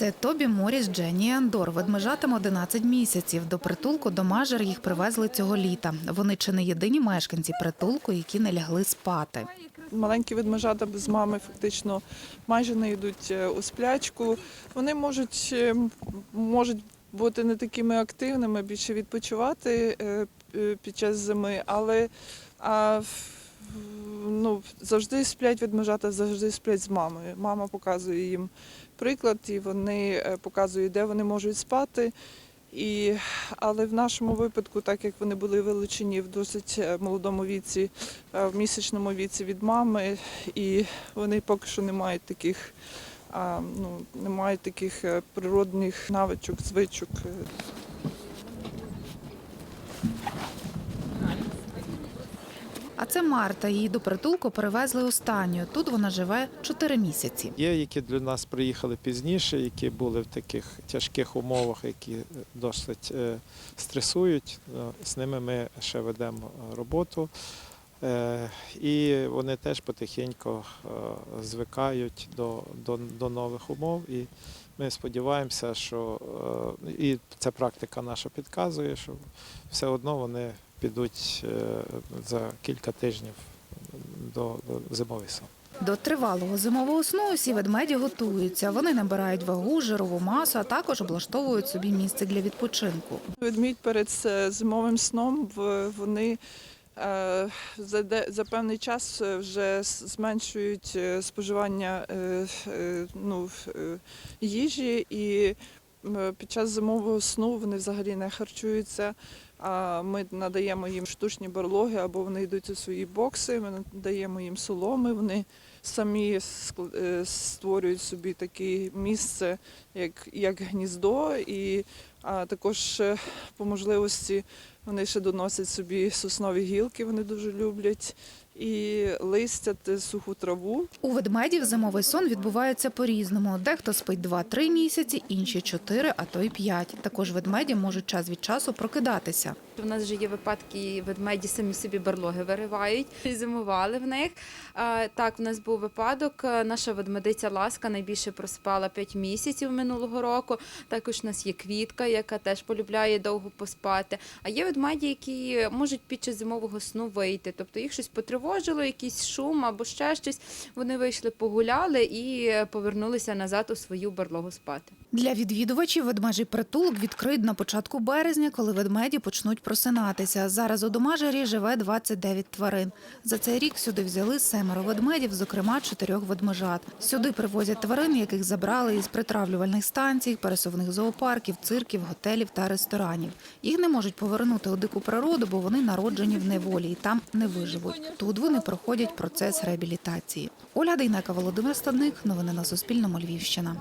Це Тобі Моріс, Дженні Андор. Ведмежатам 11 місяців. До притулку до Мажер їх привезли цього літа. Вони чи не єдині мешканці притулку, які не лягли спати. Маленькі ведмежата без мами фактично майже не йдуть е, у сплячку. Вони можуть, е, можуть бути не такими активними, більше відпочивати е, під час зими, але а, ну, завжди сплять ведмежата, завжди сплять з мамою. Мама показує їм приклад, і вони е, показують, де вони можуть спати. І, але в нашому випадку, так як вони були вилучені в досить е, молодому віці, е, в місячному віці від мами, і вони поки що не мають таких, ну, не мають таких природних навичок, звичок. А це Марта. Її до притулку перевезли останньою. Тут вона живе 4 місяці. Є, які для нас приїхали пізніше, які були в таких тяжких умовах, які е, досить е, стресують. Е, З ними ми ще ведемо роботу. І вони теж потихеньку звикають до, до, до нових умов. І ми сподіваємося, що е, і ця практика наша підказує, що все одно вони підуть е, за кілька тижнів до, зимовий сон. До тривалого зимового сну усі ведмеді готуються. Вони набирають вагу, жирову масу, а також облаштовують собі місце для відпочинку. Ведмідь перед е, зимовим сном вони за, де- за певний час е, вже зменшують е, споживання е, е, ну, е, їжі, і під час зимового сну вони взагалі не харчуються. А ми надаємо їм штучні барлоги або вони йдуть у свої бокси. Ми надаємо їм соломи. Вони самі е, створюють собі таке місце, як, як гніздо, і а також е, по можливості вони ще доносять собі соснові гілки, вони дуже люблять, і листяти суху траву. У ведмедів зимовий сон відбувається по-різному. Дехто спить 2-3 місяці, інші 4, а то й 5. Також ведмеді можуть час від часу прокидатися. У нас вже є випадки, ведмеді самі собі барлоги виривають, зимували в них. Так, в нас був випадок. е, Наша ведмедиця Ласка найбільше проспала 5 місяців минулого року. Також у нас є квітка, яка теж полюбляє довго поспати. А є ведмеді, які можуть під час зимового сну вийти. Тобто їх щось потривожило, якийсь шум або ще щось. Вони вийшли, погуляли і повернулися назад у свою барлогу спати. Для відвідувачів ведмежий притулок відкрит на початку березня, коли ведмеді почнуть просинатися. Зараз у домажері живе 29 тварин. За цей рік сюди взяли семеро ведмедів, зокрема чотирьох ведмежат. Сюди привозять тварин, яких забрали із притравлювальних станцій, пересувних зоопарків, цирків, готелів та ресторанів. Їх не можуть повернути у дику природу, бо вони народжені в неволі і там не виживуть. Тут вони проходять процес реабілітації. Оля Дейнека, Володимир Стадник. Новини на Суспільному. Львівщина.